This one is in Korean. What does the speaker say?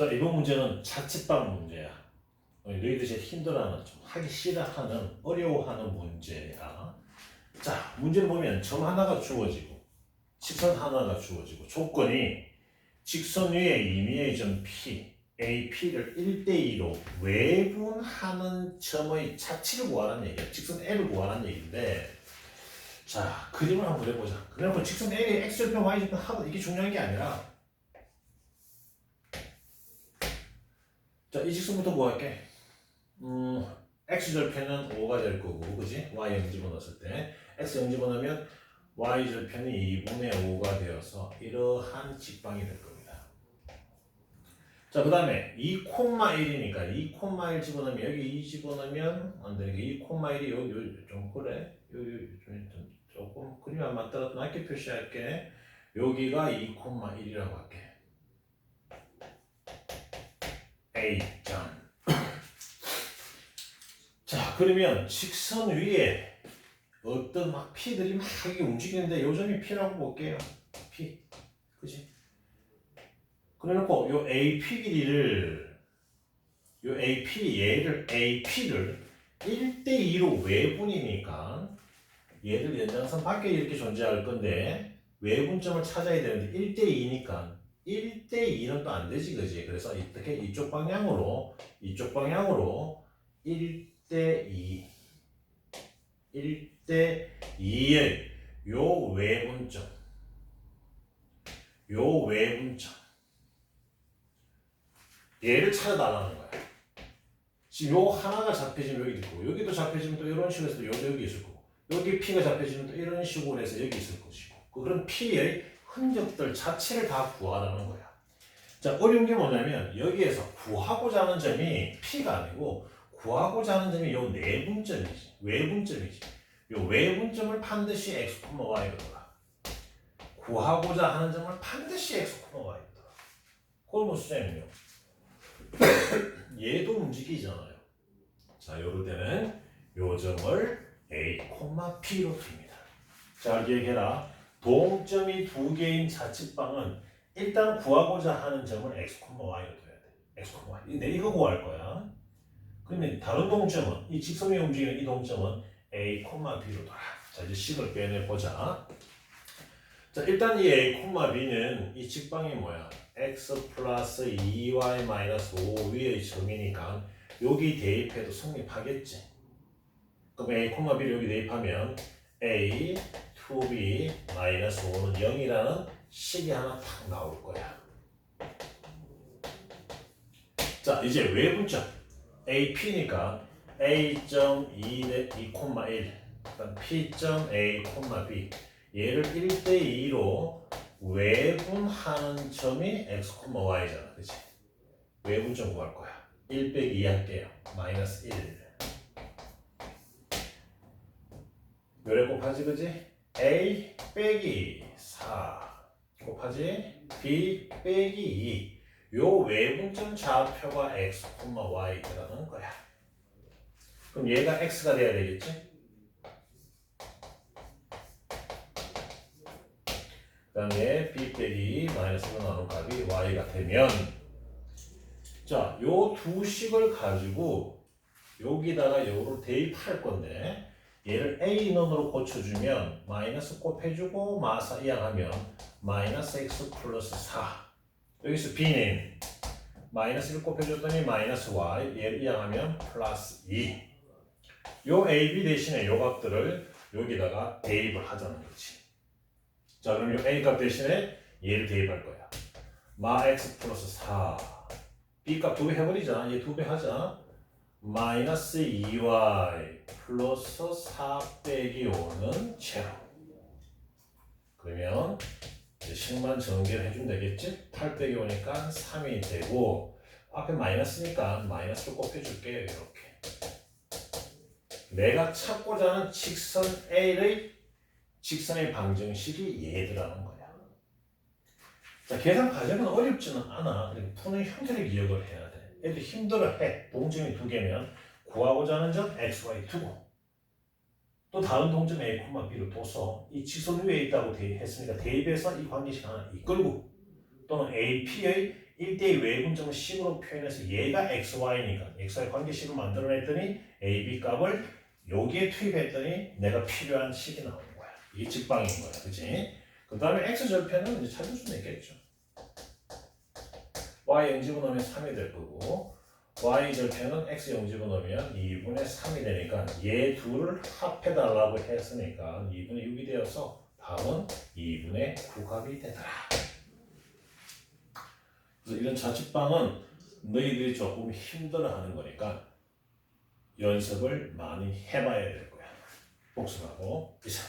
자, 이번 문제는 자취방 문제야. 어, 너희들이 힘들어하는, 좀 하기 싫어하는, 어려워하는 문제야. 자, 문제를 보면 점 하나가 주어지고, 직선 하나가 주어지고, 조건이 직선 위에 임의의 점 P, AP를 1대2로 외분하는 점의 자치를 구하라는 얘기야. 직선 L을 구하라는 얘기인데, 자, 그림을 한번 그려보자. 그래놓고 직선 L의 X절편, Y절편 하고 이게 중요한 게 아니라, 자, 이 직선부터 뭐 할게? 음, x절편은 5가 될 거고, 그지? y 0 집어넣었을 때. x 0 집어넣으면 y절편이 2분의 5가 되어서 이러한 직방이 될 겁니다. 자, 그 다음에 2,1이니까 2,1 집어넣으면 여기 2 집어넣으면 안 되니까 2,1이 여기, 좀 그래. 여기 좀, 좀 조금 그림 안 맞더라도 낮게 표시할게. 여기가 2,1이라고 할게. A점. 자, 그러면 직선 위에 어떤 막 P들이 막 움직이는데 요 점이 P라고 볼게요. P. 그지? 그래놓고 요 AP 길이를 요 AP 얘를 AP를 1대2로 외분이니까 얘를 연장선 밖에 이렇게 존재할 건데 외분점을 찾아야 되는데 1대2니까 1대 2는 또 안 되지, 그지? 그래서 이렇게 이쪽 방향으로, 이쪽 방향으로 1대 2, 1대 2의 요 외분점, 요 외분점, 얘를 찾아달라는 거야. 지금 요 하나가 잡혀지면 여기 있고, 여기도 잡혀지면 또 이런 식으로 해서 여기, 여기 있을 거고, 여기 P가 잡혀지면 또 이런 식으로 해서 여기 있을 것이고, 그런 P의 흔적들 자체를 다 구하라는 거야. 자, 어려운 게 뭐냐면 여기에서 구하고자 하는 점이 P가 아니고 구하고자 하는 점이 요 내분점이지. 외분점이지. 요 외분점을 반드시 x, y로 둬라. 구하고자 하는 점을 반드시 x, y로. 그걸 뭐 수행이요. 얘도 움직이잖아요. 자, 요럴 때는 요 점을 a, p로 둡니다. 자, 기억해라. 동점이 두 개인 자취방은 일단 구하고자 하는 점을 x, y로 둬야 돼. x. 이- 내 이거 구할 거야. 그러면 다른 동점은 이 직선이 움직이는 이 동점은 a, b로 둬라. 자 이제 식을 빼내 보자. 자 일단 이 a, b는 이 직방이 뭐야? x 플러스 2y 마이너스 5 위의 점이니까 여기 대입해도 성립하겠지. 그럼 a, b를 여기 대입하면 a 2b 마이너스 5는 0이라는 식이 하나 탁 나올 거야. 자, 이제 외분점 AP니까 A.2대 2,1 그다음 P.A, B 얘를 1대2로 외분하는 점이 X, Y잖아. 그치? 외분점 구할 거야. 1 빼기 2 할게요. 마이너스 1 요래 곱하지 그지? A 빼기 4 곱하지 B 빼기 2. 요 외분점 좌표가 x, y 들어가는 거야. 그럼 얘가 x가 돼야 되겠지? 그 다음에 b 빼기 마이너스로 나눈 값이 y가 되면 자, 요 두 식을 가지고 여기다가 요를 대입할 건데 얘를 a 인원으로 고쳐주면 마이너스 곱해주고 마사 이항하면 마이너스 x 플러스 4 여기서 b는 마이너스 1 곱해줬더니 마이너스 y. 얘를 이항하면 플러스 2 요 a, b 대신에 요 값들을 여기다가 대입을 하자는 거지. 자 그럼 요 a 값 대신에 얘를 대입할 거야. 마 x 플러스 4 b 값 두 배 해버리자. 얘 두 배 하자 마이너스 2y 플러스 4 빼기 5는 제로. 그러면 이제 식만 전개를 해주면 되겠지? 8 빼기 5니까 3이 되고 앞에 마이너스니까 마이너스로 곱해줄게요 이렇게. 내가 찾고자 하는 직선 A의 직선의 방정식이 얘들하는 거야. 자 계산 과정은 어렵지는 않아. 그러니까 푸는 형태를 기억을 해야 돼 애들 힘들어해 동점이 두 개면 구하고자 하는 점 x, y 두고 또 다른 동점 A, B를 둬서 이 직선 위에 있다고 대입했으니까 대입해서 이 관계식 하나 이끌고 또는 AP의 1대1 외분점을 식으로 표현해서 얘가 xy니까 xy 관계식을 만들어냈더니 a, b 값을 여기에 투입했더니 내가 필요한 식이 나오는 거야. 이게 직방인 거야. 그치? 그 다음에 x 절편은 이제 찾을 수는 있겠죠. Y 영집어 넣으면 3이 될 거고 y 절편은 x 영집어 넣으면 2분의 3이 되니까 얘 둘을 합해달라고 했으니까 2분의 6이 되어서 답은 2분의 9값이 되더라. 그래서 이런 자취방은 너희들이 조금 힘들어하는 거니까 연습을 많이 해봐야 될 거야. 복습하고 이상.